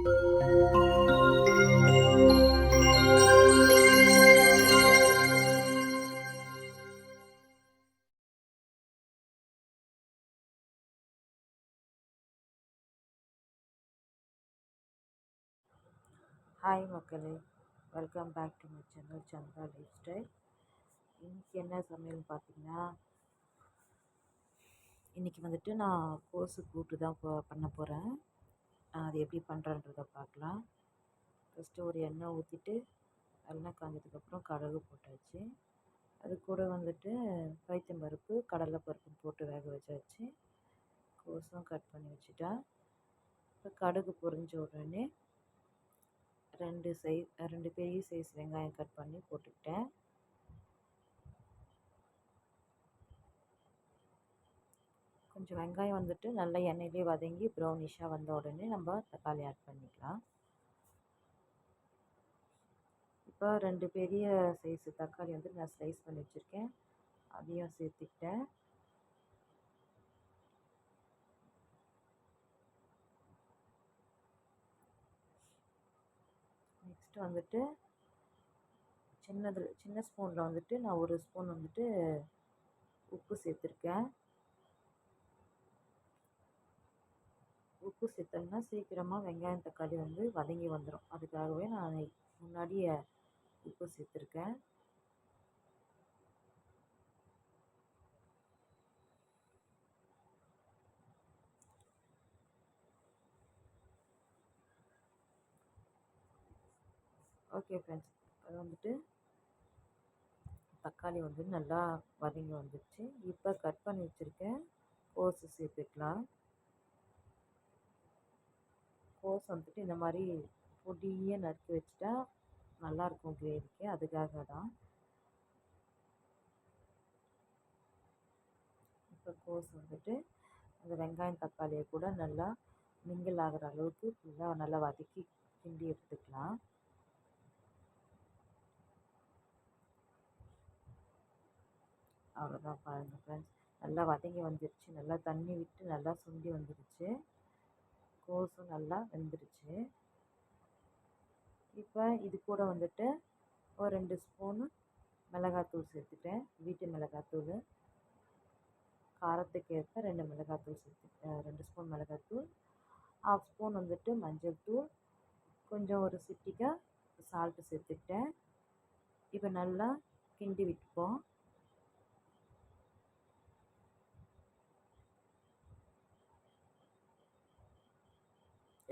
Hi மக்களே. Welcome back to my channel Chandra lifestyle இன்றைக்கி என்ன சமையல்னு பார்த்தீங்கன்னா இன்றைக்கி வந்துட்டு நான் கோஸு கூட்டு தான் போ பண்ண போகிறேன் அது எப்படி பண்ணுறன்றதை பார்க்கலாம் ஃபஸ்ட்டு ஒரு எண்ணெய் ஊற்றிட்டு எண்ணெய் காஞ்சதுக்கப்புறம் கடுகு போட்டாச்சு. அது கூட வந்துட்டு பைத்தம்பருப்பு கடலைப்பருப்பு போட்டு வேக வச்சாச்சு. கோஸும் கட் பண்ணி வச்சுட்டேன் இப்போ கடுகு பொரிஞ்ச உடனே ரெண்டு சைஸ் ரெண்டு பெரிய சைஸ் வெங்காயம் கட் பண்ணி போட்டுக்கிட்டேன். கொஞ்சம் வெங்காயம் வந்துட்டு நல்லா எண்ணெயிலே வதங்கி ப்ரௌனிஷாக வந்த உடனே நம்ம தக்காளி ஆட் பண்ணிக்கலாம். இப்போ ரெண்டு பெரிய சைஸு தக்காளி வந்து நான் ஸ்லைஸ் பண்ணி வச்சுருக்கேன். அதையும் சேர்த்துக்கிட்டேன். நெக்ஸ்ட்டு வந்துட்டு சின்னதில் சின்ன ஸ்பூனில் வந்துட்டு நான் ஒரு ஸ்பூன் வந்துட்டு உப்பு சேர்த்துருக்கேன். உப்பு சித்தல்னா சீக்கிரமாக வெங்காயம் தக்காளி வந்து வதங்கி வந்துடும் அதுக்காகவே நான் முன்னாடியே உப்பு சேர்த்துருக்கேன். ஓகே ஃப்ரெண்ட்ஸ் அது வந்துட்டு தக்காளி வந்து நல்லா வதங்கி வந்துடுச்சு இப்போ கட் பண்ணி வச்சுருக்கேன். கோஸு சேர்த்துக்கலாம். கோஸ் வந்துட்டு இந்த மாதிரி பொடியே நறுக்கி வச்சுட்டா நல்லாயிருக்கும் கிரேவிக்கு. அதுக்காக தான். இப்போ கோஸ் வந்துட்டு அந்த வெங்காயம் தக்காளியை கூட நல்லா மிங்கிள் ஆகிற அளவுக்கு ஃபுல்லாக நல்லா வதக்கி கிண்டி எடுத்துக்கலாம். அவ்வளோதான் பாருங்கள் ஃப்ரெண்ட்ஸ் நல்லா வதங்கி வந்துருச்சு. நல்லா தண்ணி விட்டு நல்லா சுண்டி வந்துருச்சு. கோஸும் நல்லா வெந்துருச்சு. இப்போ இது கூட வந்துட்டு ஒரு ரெண்டு ஸ்பூனு மிளகாத்தூள் சேர்த்துட்டேன். வீட்டு மிளகாத்தூள். காரத்துக்கு ஏற்ப ரெண்டு மிளகாத்தூள் சேர்த்து ரெண்டு ஸ்பூன் மிளகாத்தூள். ஹாஃப் ஸ்பூன் வந்துட்டு மஞ்சள் தூள். கொஞ்சம் ஒரு சிட்டிக்காக சால்ட்டு சேர்த்துக்கிட்டேன். இப்போ நல்லா கிண்டி விட்டுப்போம்.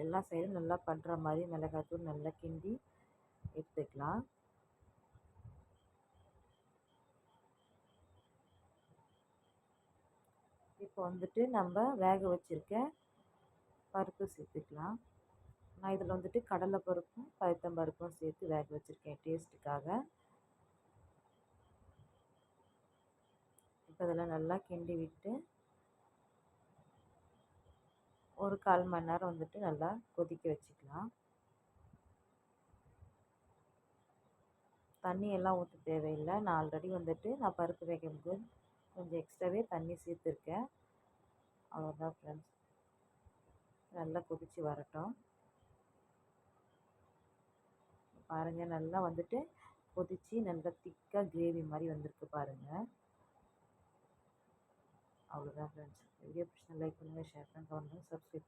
எல்லா சைடும் நல்லா பண்ணுற மாதிரி மிளகாத்தூள் நல்லா கிண்டி எடுத்துக்கலாம். இப்போ வந்துட்டு நம்ம வேக வச்சுருக்க பருப்பு சேர்த்துக்கலாம். நான் இதில் வந்துட்டு கடலை பருப்பும் பருத்தம் பருப்பும் சேர்த்து வேக வச்சுருக்கேன் டேஸ்ட்டுக்காக. இப்போ இதெல்லாம் நல்லா கிண்டி விட்டு ஒரு கால் மணி நேரம் வந்துட்டு நல்லா கொதிக்க வச்சுக்கலாம். தண்ணி எல்லாம் ஊற்ற தேவையில்லை. நான் ஆல்ரெடி வந்துட்டு நான் பருப்பு வைக்கும் போது கொஞ்சம் எக்ஸ்ட்ராவே தண்ணி சேர்த்துருக்கேன். அவ்வளோதான் ஃப்ரெண்ட்ஸ் நல்லா கொதித்து வரட்டும். பாருங்கள் நல்லா வந்துட்டு கொதித்து நல்லா திக்காக கிரேவி மாதிரி வந்திருக்கு பாருங்கள் அவ்வளோதான் ஃப்ரெண்ட்ஸ் வீடியோ பிடிச்சா லைக் பண்ணுங்கள் ஷேர் பண்ணுங்கள் சப்ஸ்கிரைப் பண்ணுங்கள்